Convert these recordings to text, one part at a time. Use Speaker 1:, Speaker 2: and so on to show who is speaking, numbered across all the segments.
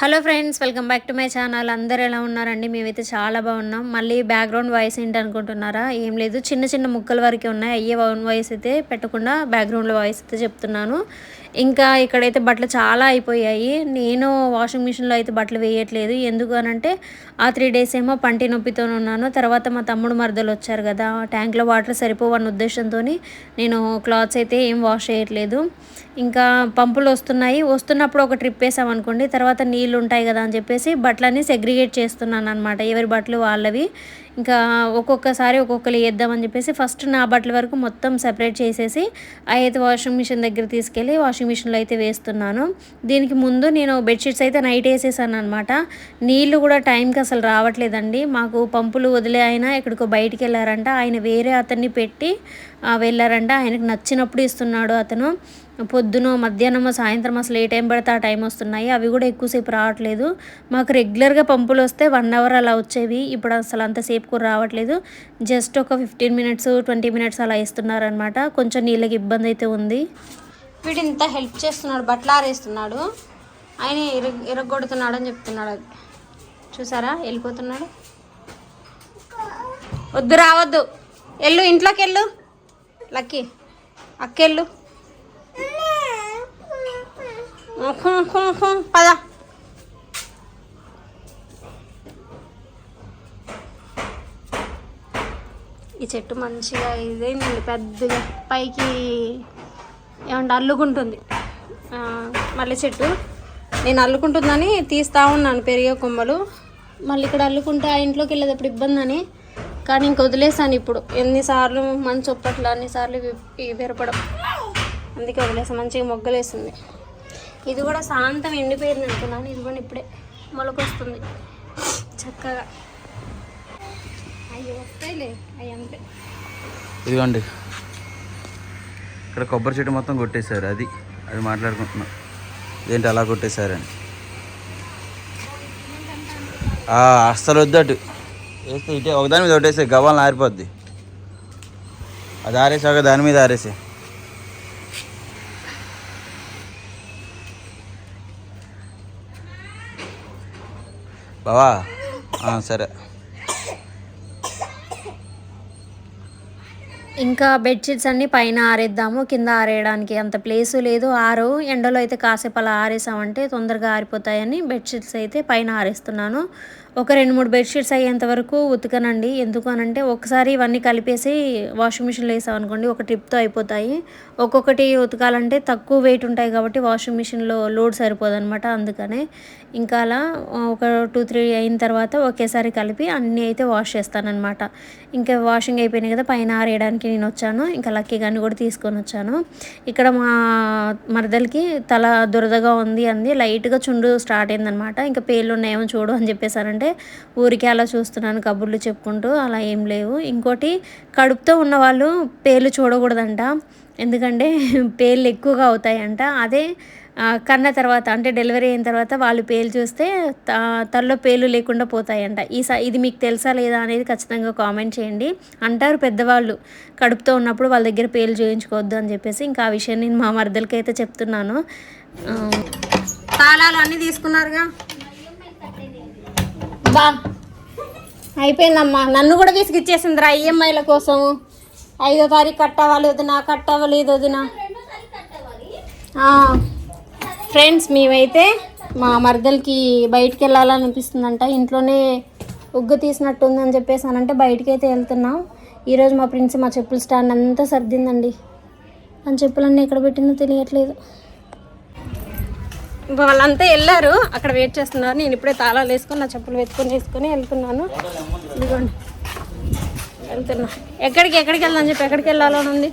Speaker 1: Hello friends welcome back to my channel. అందరు ఎలా ఉన్నారండి? మేమైతే చాలా బాగున్నాం. మళ్ళీ బ్యాక్గ్రౌండ్ వాయిస్ ఏంటి అనుకుంటున్నారా ఏం లేదు. చిన్న చిన్న ముక్కల వరకే ఉన్నాయి. అయ్యే వాయిస్ అయితే పెట్టకుండా బ్యాక్గ్రౌండ్లో వాయిస్ అయితే చెప్తున్నాను. ఇంకా ఇక్కడైతే బట్టలు చాలా అయిపోయాయి. నేను వాషింగ్ మిషన్లో అయితే బట్టలు వేయట్లేదు. ఎందుకు అనంటే ఆ త్రీ డేస్ ఏమో పంటి నొప్పితో ఉన్నాను. తర్వాత మా తమ్ముడు మరదలు వచ్చారు కదా ట్యాంక్లో వాటర్ సరిపోవన్న ఉద్దేశంతో నేను క్లాత్స్ అయితే ఏం వాష్ చేయట్లేదు. ఇంకా పంపులు వస్తున్నాయి. వస్తున్నప్పుడు ఒక ట్రిప్ వేసాం అనుకోండి తర్వాత నీళ్ళు ఉంటాయి కదా అని చెప్పేసి బట్టలన్నీ సెగ్రిగేట్ చేస్తున్నాను అనమాట ఎవరి బట్టలు వాళ్ళవి. ఇంకా ఒక్కొక్కసారి ఒక్కొక్కరు వేద్దామని చెప్పేసి ఫస్ట్ నా బట్టల వరకు మొత్తం సెపరేట్ చేసేసి అయితే వాషింగ్ మిషన్ దగ్గర తీసుకెళ్ళి వాషింగ్ మిషన్లో అయితే వేస్తున్నాను. దీనికి ముందు నేను బెడ్షీట్స్ అయితే నైట్ వేసేసాను అనమాట నీళ్ళు కూడా టైంకి అసలు రావట్లేదండి. మాకు పంపులు వదిలే ఆయన ఎక్కడికో బయటికి వెళ్ళారంట. ఆయన వేరే అతన్ని పెట్టి వెళ్ళారంట. ఆయనకు నచ్చినప్పుడు ఇస్తున్నాడు అతను. పొద్దున మధ్యాహ్నమో సాయంత్రం అసలు ఏ టైం పడితే ఆ టైం వస్తున్నాయి. అవి కూడా ఎక్కువసేపు రావట్లేదు. మాకు రెగ్యులర్గా పంపులు వస్తే వన్ అవర్ అలా వచ్చేవి. ఇప్పుడు అసలు అంతసేపు కూడా రావట్లేదు. జస్ట్ ఒక ఫిఫ్టీన్ మినిట్స్ ట్వంటీ మినిట్స్ అలా ఇస్తున్నారనమాట కొంచెం నీళ్ళకి ఇబ్బంది అయితే ఉంది. వీడు ఇంత హెల్ప్ చేస్తున్నాడు బట్టలు ఆరేస్తున్నాడు. ఆయన ఇరగ ఇరగొడుతున్నాడు అని చెప్తున్నాడు. అది చూసారా? వెళ్ళిపోతున్నాడు. వద్దు రావద్దు. వెళ్ళు ఇంట్లోకి వెళ్ళు లక్కీ అక్కెళ్ళు. పద. ఈ చెట్టు మంచిగా ఇదేంది పెద్దగా పైకి ఏమంటే అల్లుకుంటుంది. మళ్ళీ మల్లె చెట్టు. నేను అల్లుకుంటుందని తీస్తా ఉన్నాను పెరిగే కొమ్మలు. మళ్ళీ ఇక్కడ అల్లుకుంటే ఆ ఇంట్లోకి వెళ్ళేటప్పుడు ఇబ్బంది అని కానీ ఇంక వదిలేసాను ఇప్పుడు. ఎన్నిసార్లు మంచి ఒప్పట్లు అన్నిసార్లు విరపడం. అందుకే వదిలేసా మంచిగా మొగ్గలేసింది. ఇది కూడా శాంతం ఎండిపోయింది అనుకున్నాను ఇది కూడా ఇప్పుడే మొలకొస్తుంది. చక్కగా. అవి వస్తాయిలే అవి అంతే.
Speaker 2: ఇదిగోండి. ఇక్కడ కొబ్బరి చెట్టు మొత్తం కొట్టేశారు అది అది మాట్లాడుకుంటున్నాం. ఏంటి అలా కొట్టేశారని. అస్సలు వద్దటు వేస్తే ఇటే ఒకదాని మీద ఒకటేసే గవ్వాలను ఆరిపోద్ది అది ఆరేసాక దాని మీద ఆరేసే. బావా? సరే.
Speaker 1: ఇంకా బెడ్షీట్స్ అన్నీ పైన ఆరేద్దాము. కింద ఆరేయడానికి అంత ప్లేసు లేదు. ఆరు ఎండలో అయితే కాసేపు అలా ఆరేసామంటే తొందరగా ఆరిపోతాయని బెడ్షీట్స్ అయితే పైన ఆరేస్తున్నాను. ఒక రెండు మూడు బెడ్షీట్స్ అయ్యేంత వరకు ఉతకనండి. ఎందుకు అనంటే ఒకసారి ఇవన్నీ కలిపేసి వాషింగ్ మిషన్లో వేసామనుకోండి ఒక ట్రిప్తో అయిపోతాయి. ఒక్కొక్కటి ఉతకాలంటే తక్కువ వెయిట్ ఉంటాయి కాబట్టి వాషింగ్ మిషన్లో లోడ్ సరిపోదనమాట అందుకనే. ఇంకా అలా ఒక టూ త్రీ అయిన తర్వాత ఒకేసారి కలిపి అన్నీ అయితే వాష్ చేస్తానన్నమాట ఇంకా వాషింగ్ అయిపోయినాయి కదా పైన ఆరేయడానికి నేను వచ్చాను. ఇంకా లక్కీ గాని కూడా తీసుకొని వచ్చాను. ఇక్కడ మా మరదలకి తల దురదగా ఉంది అంది. లైట్గా చుండు స్టార్ట్ అయిందనమాట. ఇంకా పేర్లు ఉన్నాయేమో చూడు అని చెప్పేసారంటే ఊరికే అలా చూస్తున్నాను కబుర్లు చెప్పుకుంటూ అలా ఏం లేవు. ఇంకోటి కడుపుతో ఉన్న వాళ్ళు పేర్లు చూడకూడదంట. ఎందుకంటే పేర్లు ఎక్కువగా అవుతాయంట. అదే కన్న తర్వాత అంటే డెలివరీ అయిన తర్వాత వాళ్ళు పేర్లు చూస్తే త- తలలో పేర్లు లేకుండా పోతాయంట. ఈ స ఇది మీకు తెలుసా లేదా అనేది ఖచ్చితంగా కామెంట్ చేయండి. అంటారు పెద్దవాళ్ళు కడుపుతో ఉన్నప్పుడు వాళ్ళ దగ్గర పేర్లు చూయించుకోవద్దు అని చెప్పేసి. ఇంకా ఆ విషయం నేను మా మరదలకి అయితే చెప్తున్నాను. తాళాలు అన్నీ తీసుకున్నారుగా? బా. అయిపోయిందమ్మా. నన్ను కూడా విసిగిచ్చేసిందిరా ఈఎంఐల కోసం. ఐదో తారీఖు కట్టవాలి వదినా కట్టవలేదు వదినా ఫ్రెండ్స్ మేమైతే మా మరదలకి బయటికి వెళ్ళాలని అనిపిస్తుందంట. ఇంట్లోనే ఉగ్గు తీసినట్టు ఉందని చెప్పేసానంటే బయటికి అయితే వెళ్తున్నాం. ఈరోజు మా ప్రిన్స్ మా చెప్పుల స్టాండ్ అంతా సర్దిందండి. అని చెప్పులన్నీ ఎక్కడ పెట్టిందో తెలియట్లేదు. వాళ్ళంతా వెళ్ళారు. అక్కడ వెయిట్ చేస్తున్నారు. నేను ఇప్పుడే తాళాలు వేసుకొని నా చెప్పులు వెతుకొని వేసుకొని వెళ్తున్నాను. ఇదిగోండి. వెళ్తున్నా. ఎక్కడికి ఎక్కడికి వెళ్దాం చెప్పి ఎక్కడికి వెళ్ళాలని ఉంది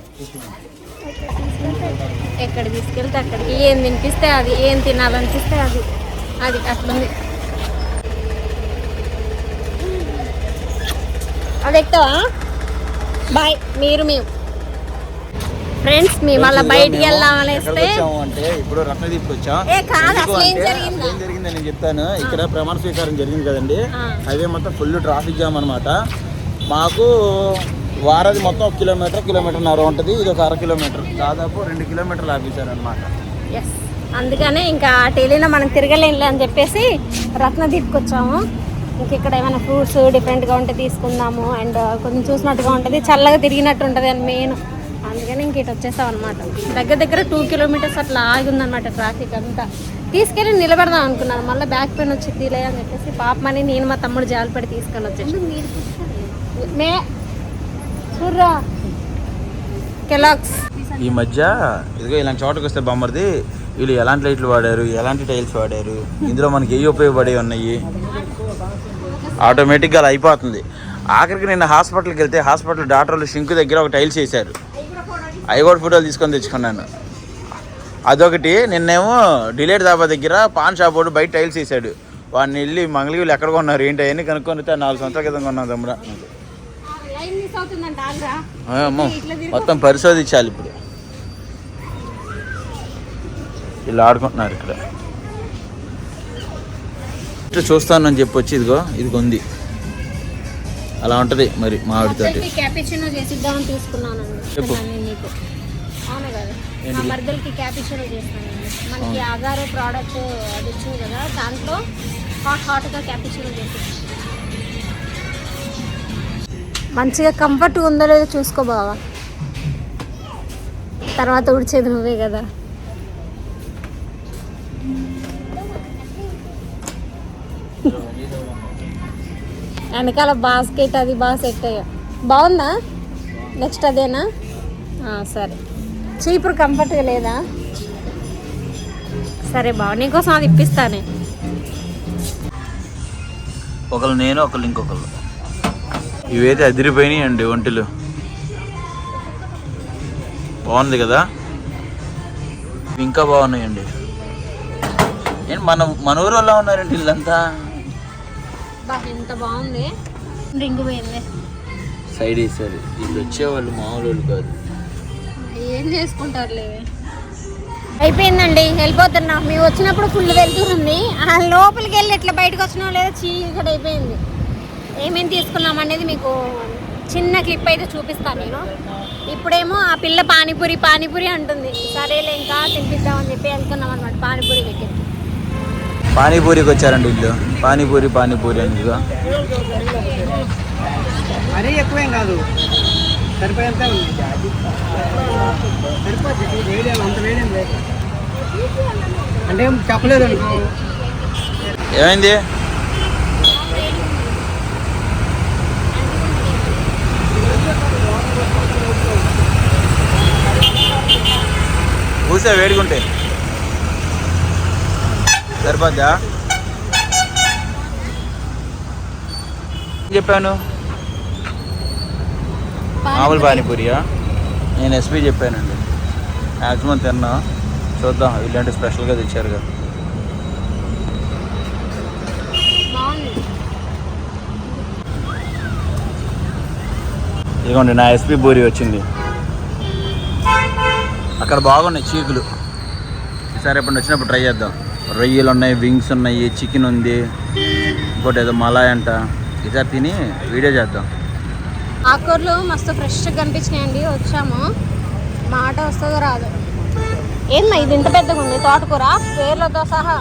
Speaker 1: ఎక్కడ తీసుకెళ్తే అక్కడికి. ఏం తినిపిస్తే అది ఏం తినాలనిపిస్తే అది. అది అట్లుంది. అది ఎక్కువ? బాయ్. మీరు మేము. ఫ్రెండ్స్ మేము అలా బయటికి
Speaker 2: వచ్చాము అంటే ఇప్పుడు రత్నదీప్కి వచ్చాం
Speaker 1: ఏ కాదు
Speaker 2: ఎందుకు
Speaker 1: అసలు ఏం
Speaker 2: అంటే
Speaker 1: జరిగిందా?
Speaker 2: ఏం నేను చెప్తాను. ఇక్కడ ప్రమాణ స్వీకారం జరిగింది కదండి. హైవే మొత్తం ఫుల్ ట్రాఫిక్ జామ్ అనమాట మాకు వారది మొత్తం ఒక కిలోమీటర్ కిలోమీటర్న్నర ఉంటుంది. ఇది ఒక అర కిలోమీటర్. దాదాపు రెండు కిలోమీటర్లు ఆపేశారు అనమాట
Speaker 1: అందుకనే ఇంకా వెళ్ళినా మనం తిరగలేంలే అని చెప్పేసి రత్నదీప్కి వచ్చాము ఇంక ఇక్కడ ఏమైనా ఫ్రూట్స్ డిఫరెంట్గా ఉంటే తీసుకుందాము. అండ్ కొంచెం చూసినట్టుగా ఉంటుంది. చల్లగా తిరిగినట్టు ఉంటుంది అని మెయిన్ అందుకని ఇంక ఇటు వచ్చేసాం అనమాట దగ్గర దగ్గర టూ కిలోమీటర్స్ అట్లా ఆగి ఉందన్నమాట ట్రాఫిక్ అంతా. తీసుకెళ్ళి నిలబెడదాం అనుకున్నాను. మళ్ళీ బ్యాక్ పెయిన్ వచ్చి తీలే అని చెప్పేసి పాపమని నేను మా తమ్ముడు జాలిపడి తీసుకొని వచ్చేసి. మే చూర్రా కెలాక్స్
Speaker 2: ఈ మధ్య ఇదిగో ఇలాంటి చోటకి వస్తే బొమ్మరిది వీళ్ళు ఎలాంటి లైట్లు వాడారు ఎలాంటి టైల్స్ వాడారు ఇందులో మనకి ఏ ఉపయోగపడే ఉన్నాయి? ఆటోమేటిక్గా అలా అయిపోతుంది. ఆఖరికి నిన్న హాస్పిటల్కి వెళ్తే హాస్పిటల్ డాక్టర్లు షింక్ దగ్గర ఒక టైల్స్ వేశారు అవి కూడా ఫోటోలు తీసుకొని తెచ్చుకున్నాను అదొకటి నిన్నేమో డిలేట్ దాబా దగ్గర పాన్ షాప్ వాడు బయట టైల్స్ వేసాడు. వాడిని వెళ్ళి మంగళగిరి ఎక్కడ కొన్నారు ఏంటి అవన్నీ కనుక్కొని నాలుగు సంవత్సరాల క్రితం కొన్నాం తమ్ముడా. మొత్తం పరిశోధించాలి ఇప్పుడు. వీళ్ళు ఆడుకుంటున్నారు ఇక్కడ. ఇట్లా చూస్తానని చెప్పొచ్చి ఇదిగో ఇది ఉంది. అలా ఉంటుంది మరి మామిడితోటి
Speaker 1: క్యాపిచినో చేసిద్దామని తీసుకున్నానండి
Speaker 2: చెప్పు.
Speaker 1: అవును కదా. మా
Speaker 2: ఏంటిది?
Speaker 1: మరదలకి క్యాపిచినో చేస్తానండి. మనకి ఆగారో ప్రోడక్ట్ అది వచ్చింది కదా దాంట్లో హాట్ హాట్గా క్యాపిచినో చేసి. మంచిగా కంఫర్ట్ ఉందో లేదో చూసుకో బావా. తర్వాత ఉడిచేది నువ్వే కదా. వెనకాల బాస్కెట్ అది బాగా సెట్ అయ్యా. బాగుందా? నెక్స్ట్ అదేనా? సరే. చీపురు కంఫర్ట్గా లేదా? సరే బావ నీకోసం అది ఇప్పిస్తానే.
Speaker 2: ఒకళ్ళు నేను ఒకళ్ళు ఇంకొకళ్ళు. ఇవైతే అదిరిపోయినాయి అండి ఒంటిలు. బాగుంది కదా? ఇంకా బాగున్నాయండి. నేను మన మన ఊరు వాళ్ళ ఉన్నారండి వీళ్ళంతా?
Speaker 1: బా ఎంత బాగుంది. రింగ్ పోయింది.
Speaker 2: సైడ్ వేసారు వీళ్ళు వచ్చేవాళ్ళు మామూలు వాళ్ళు కాదు.
Speaker 1: ఏం చేసుకుంటారులే. అయిపోయిందండి వెళ్ళిపోతున్నా. మేము వచ్చినప్పుడు ఫుల్ వెళ్తుంది ఆ లోపలికి వెళ్ళి ఎట్లా బయటకు వచ్చినా లేదా చీకటి అయిపోయింది. ఏమేమి తీసుకున్నాం అనేది మీకు చిన్న క్లిప్ అయితే చూపిస్తాను నేను. ఇప్పుడేమో ఆ పిల్ల పానీపూరి పానీపూరి అంటుంది. సరేలే ఇంకా తినిపిద్దామని చెప్పి వెళ్తున్నాం అనమాట పానీపూరి దగ్గర
Speaker 2: పానీపూరికి వచ్చారండి వీళ్ళు పానీపూరి పానీపూరి అని.
Speaker 3: మరీ ఎక్కువేం కాదు. సరిపోయేంత ఉంది. సరిపోతుంది వేడేం అంత వేడేం లేదు. అంటే చెప్పలేదు అనుకో.
Speaker 2: ఏమైంది? పూసే వేడిగుంటే సరిపోద్దా? ఏం చెప్పాను? మామూలు పానీపూరియా? నేను ఎస్పీ చెప్పానండి. మ్యాక్సిమం తిన్నా. చూద్దాం ఇలాంటి స్పెషల్గా తెచ్చారు కదా. ఇదిగోండి నా ఎస్పీ బూరి వచ్చింది. అక్కడ బాగున్నాయి చీకులు. ఈసారి ఎప్పుడు వచ్చినప్పుడు ట్రై చేద్దాం. రొయ్యలు ఉన్నాయి వింగ్స్ ఉన్నాయి చికెన్ ఉంది. ఇంకోటి ఏదో మలాయ్ అంట. ఇదా తిని వీడియో చేద్దాం.
Speaker 1: ఆకుకూరలు మస్తు ఫ్రెష్గా కనిపించినాయండి. వచ్చాము. మాట వస్తుందో రాదు. ఏంమ్మా ఇది ఇంత పెద్దగా ఉంది? తోటకూర? పేర్లతో సహా.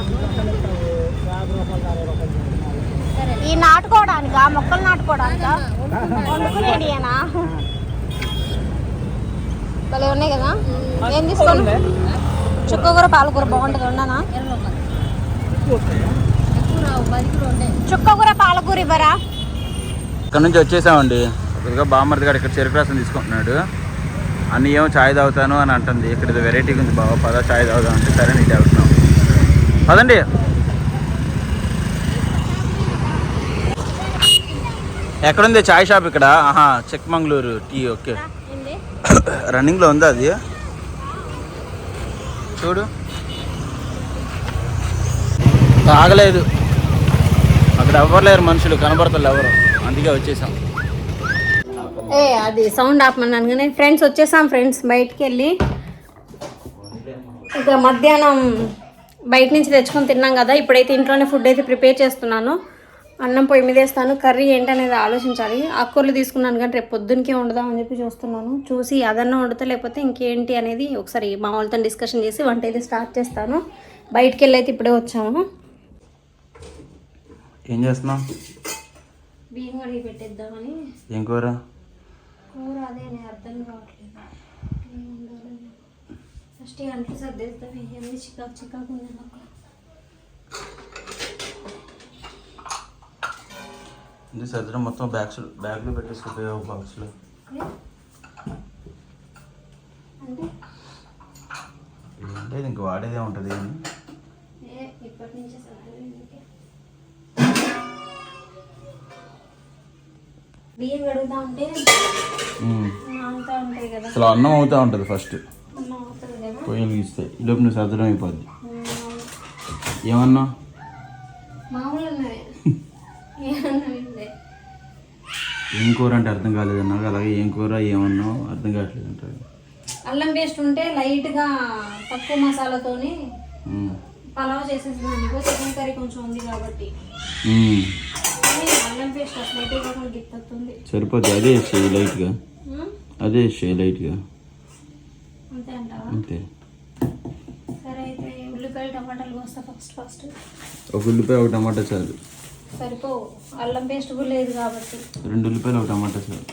Speaker 1: ఈ నాటుకోవడానికి? ఆ మొక్కలు నాటుకోవడానికా? వండుకునేడియేనా భలే ఉన్నాయి కదా. ఏం తీసుకోండి చుక్కకూర పాలకూర బాగుంటుంది ఉండనా చుక్కకూర పాలకూర ఇవ్వరా?
Speaker 2: ఇక్కడ నుంచి వచ్చేసామండి. ఇదిగో బామ్మర్ది గారు ఇక్కడ చెరుకు రసం తీసుకుంటున్నాడు. అన్ని ఏమో చాయ్ తాగుతాను అని అంటుంది. ఇక్కడ ఇది వెరైటీ ఉంది బాబా పద చాయ్ తాగుదాం అంటే సరే నీటి వెళ్తున్నాం. పదండి. ఎక్కడుంది చాయ్ షాప్ ఇక్కడ? ఆహా చిక్మంగళూరు టీ ఓకే. రన్నింగ్లో ఉందా అది? చూడు. తాగలేదు అక్కడ ఎవరు లేరు మనుషులు కనబడతారు ఎవరు. అందుకే వచ్చేసాం.
Speaker 1: ఏ అది సౌండ్ ఆపమన్నాను కానీ ఫ్రెండ్స్ వచ్చేసాం ఫ్రెండ్స్ బయటికి వెళ్ళి ఇక మధ్యాహ్నం బయట నుంచి తెచ్చుకొని తిన్నాం కదా. ఇప్పుడైతే ఇంట్లోనే ఫుడ్ అయితే ప్రిపేర్ చేస్తున్నాను. అన్నం పొయ్యి మీద వేస్తాను. కర్రీ ఏంటనేది ఆలోచించాలి. ఆకుకూరలు తీసుకున్నాను కానీ రేపు పొద్దునకే వండుదాం అని చెప్పి చూస్తున్నాను. చూసి అదన్నా వండుతా లేకపోతే ఇంకేంటి అనేది ఒకసారి మా వాళ్ళతో డిస్కషన్ చేసి వంట అయితే స్టార్ట్ చేస్తాను. బయటికి వెళ్ళి అయితే ఇప్పుడే వచ్చాము.
Speaker 2: ఏం చేస్తున్నావు?
Speaker 1: బియ్యం కడిగి పెట్టేద్దామని.
Speaker 2: ఏం కూర?
Speaker 1: కూర అదే నేను అర్థం కావట్లేదు. ఫస్ట్ అంట్లు చికాకు చికాకు ఉంది నాకు.
Speaker 2: ఇది సర్దరం మొత్తం బ్యాగ్స్ బ్యాగ్లో పెట్టేసుకుపోయావు బాక్స్లో
Speaker 1: అంటే?
Speaker 2: ఇంక వాడేదే ఉంటుంది
Speaker 1: ఇప్పటి నుంచే బియ్యం కడుగుతా ఉంటే
Speaker 2: ఉమ్.
Speaker 1: అంతా ఉంటాయి కదా.
Speaker 2: అసలు అన్నం అవుతా ఉంటుంది ఫస్ట్
Speaker 1: అన్నం అవుతుంది కదా.
Speaker 2: పొయ్యిలు గీస్తే ఈలోపు నువ్వు సర్దడం అయిపోద్ది. ఏమన్నా?
Speaker 1: మామూలు ఏమన్నా.
Speaker 2: ఏం కూర అంటే అర్థం కాలేదన్నా అలాగే ఏం కూర ఏమన్నావు అర్థం కావట్లేదు అంటారు
Speaker 1: అల్లం పేస్ట్ ఉంటే లైట్గా తక్కువ మసాలాతోని పలావ్ చేసేసింది చికెన్ కర్రీ కొంచెం ఉంది కాబట్టి. అల్లం పేస్ట్ అసలు అయితే గిత్తతుంది
Speaker 2: సరిపోద్ది అదే వేసేయి లైట్గా. అదే వేసేయి లైట్గా.
Speaker 1: అంతే అంటావా?
Speaker 2: అంతే.
Speaker 1: సరే అయితే ఉల్లిపాయలు టమాటాలు కోస్తా ఫస్ట్ ఫస్ట్.
Speaker 2: ఒక ఉల్లిపాయ ఒక టమాటా చాలు.
Speaker 1: సరిపో. అల్లం పేస్ట్ కూడా లేదు కాబట్టి.
Speaker 2: రెండు ఉల్లిపాయలు ఒక టమాటా చాలు.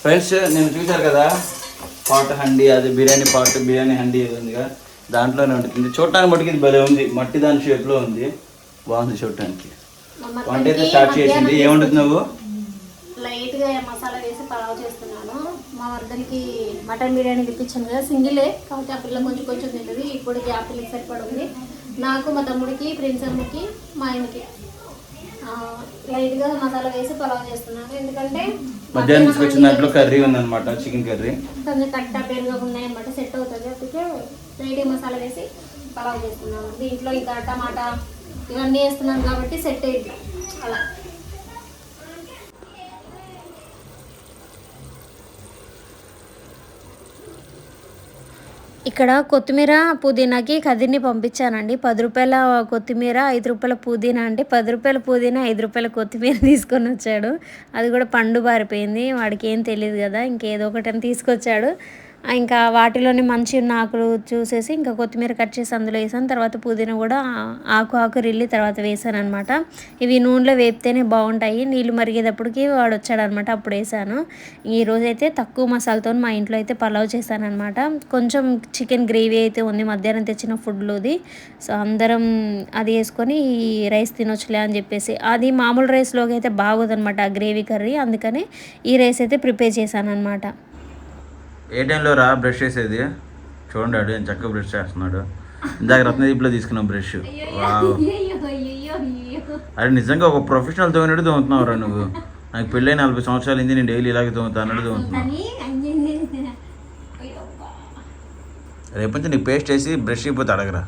Speaker 2: ఫ్రెండ్స్ నేను చూశారు కదా? పాట్ హండి అది బిర్యానీ పాట్ బిర్యానీ హండి ఉందిగా. దాంట్లోనే ఉంటుంది. చూడటానికి మటుకు ఇది భలే ఉంది. మట్టి దాని షేప్లో ఉంది. బాగుంది చూడటానికి. వంట అయితే స్టార్ట్ చేసింది. ఏముంటుంది నువ్వు?
Speaker 1: లైట్గా మసాలా వేసి పలావ్ చేస్తున్నాను. మా వర్ధన్కి మటన్ బిర్యానీ తెప్పించాను కదా సింగిలే. కాబట్టి ఆ పిల్ల కొంచెం కొంచెం తింటుంది. ఇప్పుడు ఆ పిల్లకి సరిపడుంది. నాకు మా తమ్ముడికి ప్రిన్స్ అమ్మకి మా ఆయనకి. లైట్గా మసాలా వేసి పలావ్ చేస్తున్నాను. ఎందుకంటే
Speaker 2: మధ్యాహ్నం తీసుకొచ్చిన దాంట్లో కర్రీ ఉందన్నమాట చికెన్ కర్రీ
Speaker 1: కొంచెం కట్ట పెరుగు ఉన్నాయన్నమాట సెట్ అవుతుంది. అందుకే లైట్గా మసాలా వేసి పలావ్ చేస్తున్నాను. దీంట్లో ఇంకా టమాటా ఇవన్నీ వేస్తున్నాను కాబట్టి సెట్ అయింది. అలా. ఇక్కడ కొత్తిమీర పుదీనాకి కదిరిని పంపించానండి. పది రూపాయల కొత్తిమీర ఐదు రూపాయల పుదీనా అంటే పది రూపాయల పుదీనా ఐదు రూపాయల కొత్తిమీర తీసుకొని వచ్చాడు. అది కూడా పండు బారిపోయింది. వాడికి ఏం తెలియదు కదా ఇంకేదో ఒకటి అని తీసుకొచ్చాడు. ఇంకా వాటిలోనే మంచి ఉన్న ఆకులు చూసేసి ఇంకా కొత్తిమీర కట్ చేసి అందులో వేసాను. తర్వాత పుదీనా కూడా ఆకు ఆకు రిల్లి తర్వాత వేసాను అనమాట ఇవి నూనెలో వేపితేనే బాగుంటాయి. నీళ్ళు మరిగేటప్పటికి వాడు వచ్చాడనమాట అప్పుడు వేసాను. ఈరోజైతే అయితే తక్కువ మసాలాతో మా ఇంట్లో అయితే పలావ్ చేశానమాట కొంచెం చికెన్ గ్రేవీ అయితే ఉంది మధ్యాహ్నం తెచ్చిన ఫుడ్లోది. సో అందరం అది వేసుకొని ఈ రైస్ తినొచ్చులే అని చెప్పేసి. అది మామూలు రైస్లోకి అయితే బాగోదనమాట ఆ గ్రేవీ కర్రీ. అందుకని ఈ రైస్ అయితే ప్రిపేర్ చేశాను అనమాట
Speaker 2: ఏ టైంలో రా బ్రష్ చేసేది. చూడండి ఎంత చక్కగా బ్రష్ చేస్తున్నాడు. ఇందాక రత్నదీప్లో తీసుకున్నాం బ్రష్ వావ్ అరే నిజంగా ఒక ప్రొఫెషనల్ తోమినట్టు తోముతున్నావు రా నువ్వు. నాకు పెళ్ళై నలభై సంవత్సరాలు అయింది నేను డైలీ ఇలాగే తోముతా అన్నట్టు తోముతున్నావు. రేపు నుంచి నీకు పేస్ట్ వేసి బ్రష్ అయిపోతే అడగరా.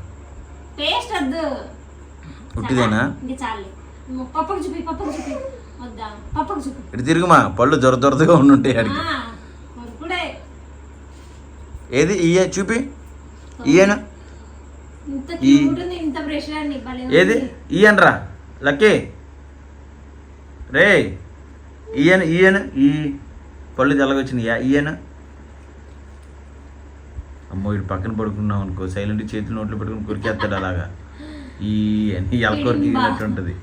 Speaker 1: పేస్ట్ వద్దు.
Speaker 2: ఉట్టిదేనా?
Speaker 1: పప్పకు చూపి పప్పకు చూపి. వద్దా? పప్పకు చూపి.
Speaker 2: ఇటు తిరుగుమా? పళ్ళు దొర దొరదగా ఉండుంటాయి అడిగి ఏది? ఇయ్య చూపి. ఇయ్యను. ఏది? ఇయ్యనరా లక్కీ. రే ఇయ్యను ఇయ్యను ఈ పళ్ళు తెల్లగొచ్చినాయి? ఇయ్యను అమ్మో ఇటు పక్కన పడుకున్నాం అనుకో సైలెంట్ చేతులు నోట్లో పెట్టుకుని కొరికేస్తాడు అలాగా. ఈ అన్ని ఎలకొరికి ఉంటుంది.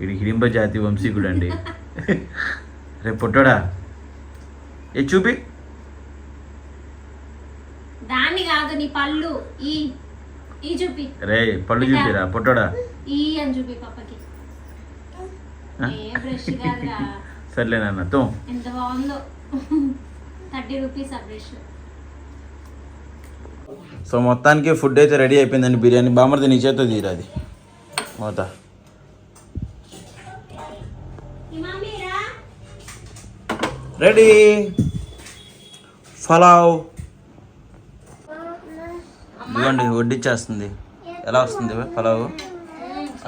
Speaker 2: ఇది హిడింబ జాతి వంశీకుడు అండి రేపు పుట్టాడా? ఏ చూపి.
Speaker 1: దాన్ని కాదు నీ పళ్ళు ఈ ఈ చూపి.
Speaker 2: రే పళ్ళు చూపిరా పుట్టాడా?
Speaker 1: ఈ అని చూపి పప్పకి కాదురా.
Speaker 2: సర్లేనన్న తో.
Speaker 1: ఎంత బాగుందో. థర్టీ రూపీస్ ఆ బ్రష్.
Speaker 2: సో మొత్తానికి ఫుడ్ అయితే రెడీ అయిపోయిందండి. బిర్యానీ బామర్ది నీ చేత తీరాది మూత రెడీ ఫలావ్ ఇదిగోండి వడ్డిచ్చేస్తుంది. ఎలా వస్తుంది పలావ్?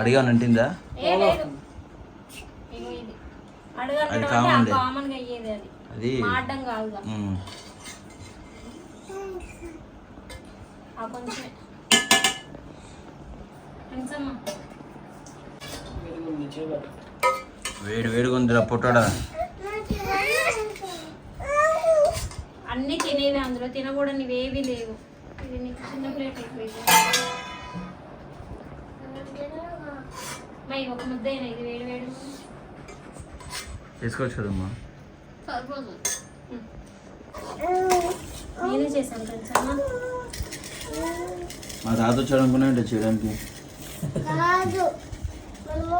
Speaker 2: అడిగాను అంటిందా? అది కామండి
Speaker 1: అది.
Speaker 2: వేడి వేడిగా ఉందిరా పుట్టాడా
Speaker 1: అన్నీ తినేవి అందులో తినకూడని ఏవి లేవు. ఇది నీకు చిన్న ప్లేట్ అయిపోయింది. మా ఇవి ఒక ముద్ద అయినా ఇది వేడి వేడి.
Speaker 2: తీసుకోవచ్చు కదమ్మా
Speaker 1: సరిపోదు నేనే చేశాను
Speaker 2: మా తాత వచ్చాడు అనుకున్నా చేయడానికి?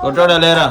Speaker 2: కొట్టాడా లేరా?